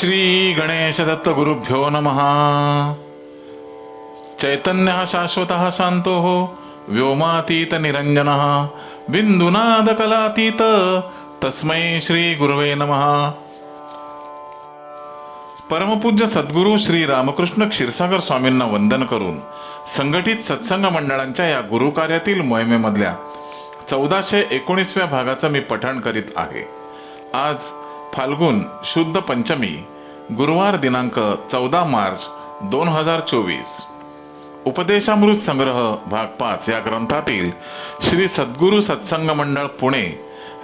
श्री गणेश दत्त गुरुभ्यो नमः। चैतन्य शाश्वत शांतो व्योमातीत निरंजन बिंदुनाद कलातीत तस्मै श्री गुरुवे नमः। परमपूज्य सद्गुरू श्री रामकृष्ण क्षीरसागर स्वामींना वंदन करून संघटित सत्संग मंडळांच्या या गुरु कार्यातील मोहिमेमधल्या चौदाशे एकोणीसव्या भागाचं मी पठण करीत आहे. आज फाल्गुन शुद्ध पंचमी गुरुवार दिनांक चौदा मार्च दोन हजार चोवीस. उपदेशामृत संग्रह भाग पाच या ग्रंथातील श्री सद्गुरू सत्संग मंडळ पुणे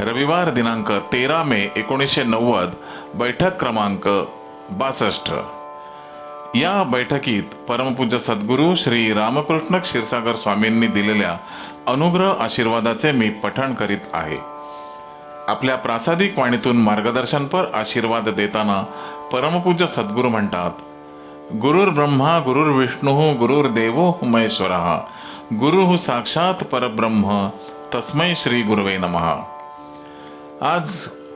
रविवार दिनांक तेरा मे एकोणीसशे नव्वद बैठक क्रमांक बासष्ट. या बैठकीत परमपूज्य सद्गुरू श्री रामकृष्ण क्षीरसागर स्वामींनी दिलेल्या अनुग्रह आशीर्वादाचे मी पठण करीत आहे. आपल्या प्रासादिक वाणीतून मार्गदर्शनपर आशीर्वाद देताना परमपूज्य सद्गुरू म्हणतात गुरुर ब्रह्मा गुरुर विष्णू गुरुर देवो महेश्वरा गुरु साक्षात परब्रह्म तस्मै श्री गुरुवे नमः. आज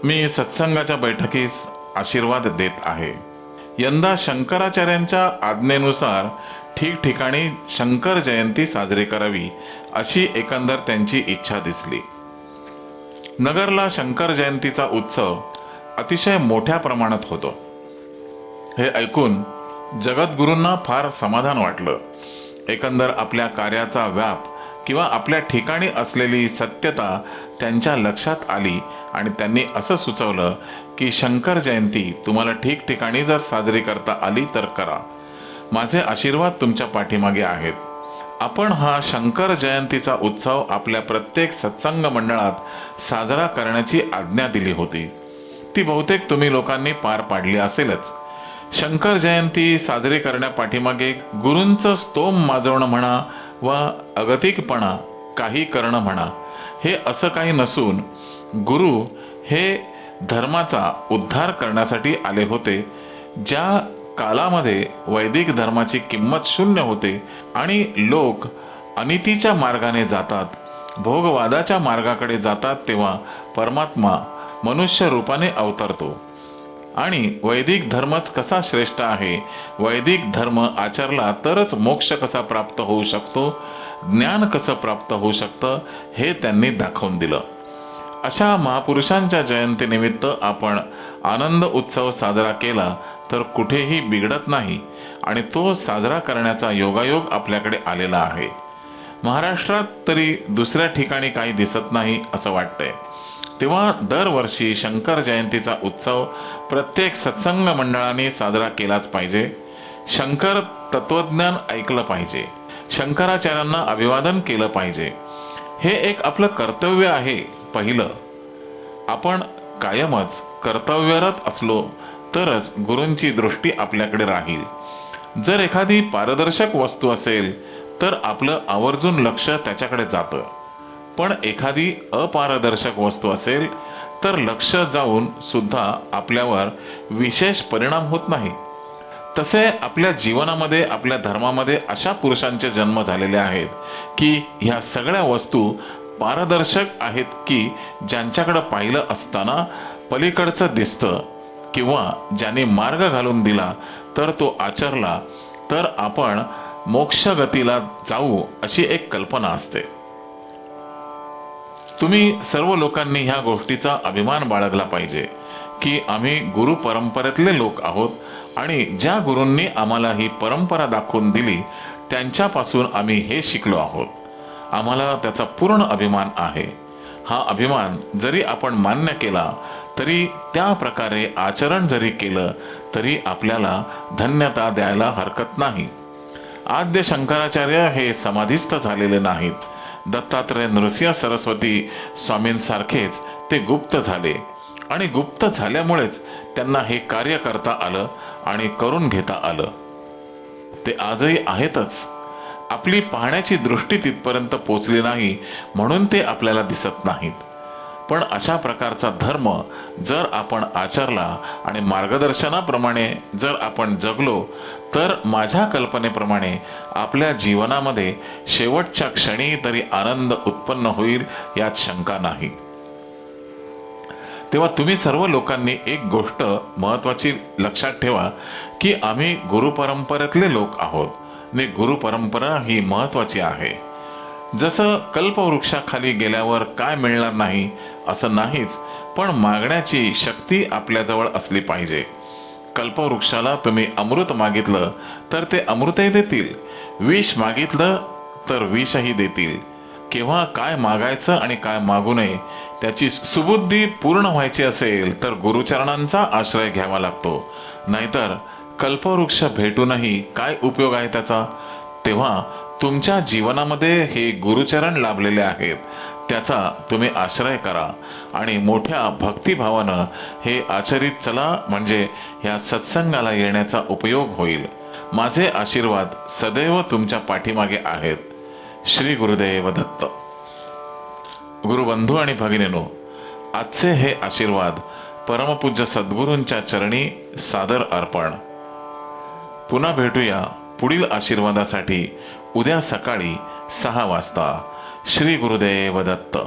मी सत्संगाच्या बैठकीस आशीर्वाद देत आहे. यंदा शंकराचार्यांच्या आज्ञेनुसार ठिकठिकाणी शंकर जयंती साजरी करावी अशी एकंदर त्यांची इच्छा दिसली. नगरला शंकर जयंतीचा उत्सव अतिशय मोठ्या प्रमाणात होतो. हे ऐकून जगद्गुरूंना फार समाधान वाटलं. एकंदर आपल्या कार्याचा व्याप किंवा आपल्या ठिकाणी असलेली सत्यता त्यांच्या लक्षात आली आणि त्यांनी असं सुचवलं की शंकर जयंती तुम्हाला ठिकठिकाणी जर साजरी करता आली तर करा. माझे आशीर्वाद तुमच्या पाठीमागे आहेत. आपण हा शंकर जयंतीचा उत्सव आपल्या प्रत्येक सत्संग मंडळात साजरा करण्याची आज्ञा दिली होती. ती बहुतेक तुम्ही लोकांनी पार पाडली असेलच. शंकर जयंती साजरी करण्यापाठीमागे गुरूंचं स्तोम माजवणं म्हणा वा अगतिकपणा काही करणं म्हणा हे असं काही नसून गुरु हे धर्माचा उद्धार करण्यासाठी आले होते ज्या कालामध्ये वैदिक धर्माची किंमत शून्य होते आणि लोक अनितीच्या मार्गाने जातात भोगवादाच्या मार्गाकडे जातात तेव्हा परमात्मा मनुष्य रूपाने अवतरतो. आणि वैदिक धर्मच कसा श्रेष्ठ आहे? वैदिक धर्म आचरला तरच मोक्ष कसा प्राप्त होऊ शकतो? ज्ञान कसं प्राप्त होऊ शकतं? हे त्यांनी दाखवून दिलं. अशा महापुरुषांच्या जयंतीनिमित्त आपण आनंद उत्सव साजरा केला तर कुठेही बिघडत नाही आणि तो साजरा करण्याचा योगायोग आपल्याकडे आलेला आहे. महाराष्ट्रात तरी दुसऱ्या ठिकाणी काही दिसत नाही असं वाटतंय. तेव्हा दरवर्षी शंकर जयंतीचा उत्सव प्रत्येक सत्संग मंडळाने साजरा केलाच पाहिजे. शंकर तत्वज्ञान ऐकलं पाहिजे. शंकराचार्यांना अभिवादन केलं पाहिजे. हे एक आपलं कर्तव्य आहे पहिलं. आपण कायमच कर्तव्यरत असलो तरच गुरूंची दृष्टी आपल्याकडे राहील. जर एखादी पारदर्शक वस्तू असेल तर आपलं आवर्जून लक्ष त्याच्याकडे जातं. पण एखादी अपारदर्शक वस्तू असेल तर लक्ष जाऊन सुद्धा आपल्यावर विशेष परिणाम होत नाही. तसे आपल्या जीवनामध्ये आपल्या धर्मामध्ये अशा पुरुषांचे जन्म झालेले आहेत की ह्या सगळ्या वस्तू पारदर्शक आहेत की ज्यांच्याकडं पाहिलं असताना पलीकडचं दिसतं. किंवा ज्याने मार्ग घालून दिला तर तो आचरला तर आपण मोक्षगतीला जाऊ अशी एक कल्पना असते. तुम्ही सर्व लोकांनी ह्या गोष्टीचा अभिमान बाळगला पाहिजे की आम्ही गुरु परंपरेतले लोक आहोत आणि ज्या गुरूंनी आम्हाला ही परंपरा दाखवून दिली त्यांच्यापासून आम्ही हे शिकलो आहोत. आम्हाला त्याचा पूर्ण अभिमान आहे. हा अभिमान जरी आपण मान्य केला तरी त्या प्रकारे आचरण जरी केलं तरी आपल्याला धन्यता द्यायला हरकत नाही. आद्य शंकराचार्य हे समाधीस्थ झालेले नाहीत. दत्तात्रय नृसिंह सरस्वती स्वामींसारखेच ते गुप्त झाले. आणि गुप्त झाल्यामुळेच त्यांना हे कार्य करता आलं आणि करून घेता आलं. ते आजही आहेतच. आपली पाहण्याची दृष्टी तिथपर्यंत पोचली नाही म्हणून ते आपल्याला दिसत नाहीत. पण अशा प्रकारचा धर्म जर आपण आचरला आणि मार्गदर्शनाप्रमाणे जर आपण जगलो तर माझ्या कल्पनेप्रमाणे आपल्या जीवनामध्ये शेवटच्या क्षणी तरी आनंद उत्पन्न होईल यात शंका नाही. तेव्हा तुम्ही सर्व लोकांनी एक गोष्ट महत्वाची लक्षात ठेवा की आम्ही गुरुपरंपरेतले लोक आहोत. ने गुरु परंपरा ही महत्वाची आहे. जसं कल्पवृक्षाखाली गेल्यावर काय मिळणार नाही असं नाहीच पण मागण्याची शक्ती आपल्याजवळ असली पाहिजे. कल्पवृक्षाला तुम्ही अमृत मागितलं तर ते अमृतही देतील. विष मागितलं तर विषही देतील. केव्हा काय मागायचं आणि काय मागू नये त्याची सुबुद्धी पूर्ण व्हायची असेल तर गुरुचरणांचा आश्रय घ्यावा लागतो. नाहीतर कल्पवृक्ष भेटूनही काय उपयोग आहे त्याचा? तेव्हा तुमच्या जीवनामध्ये हे गुरुचरण लाभलेले आहेत. त्याचा तुम्ही आश्रय करा आणि मोठ्या भक्तिभावानं हे आचरित चला म्हणजे ह्या सत्संगाला येण्याचा उपयोग होईल. माझे आशीर्वाद सदैव तुमच्या पाठीमागे आहेत. श्री गुरुदेव दत्त. गुरुबंधू आणि भगिनीनो आजचे हे आशीर्वाद परमपूज्य सद्गुरूंच्या चरणी सादर अर्पण. पुन्हा भेटूया पुढील आशीर्वादासाठी उद्या सकाळी सहा वाजता. श्री गुरुदेव दत्त.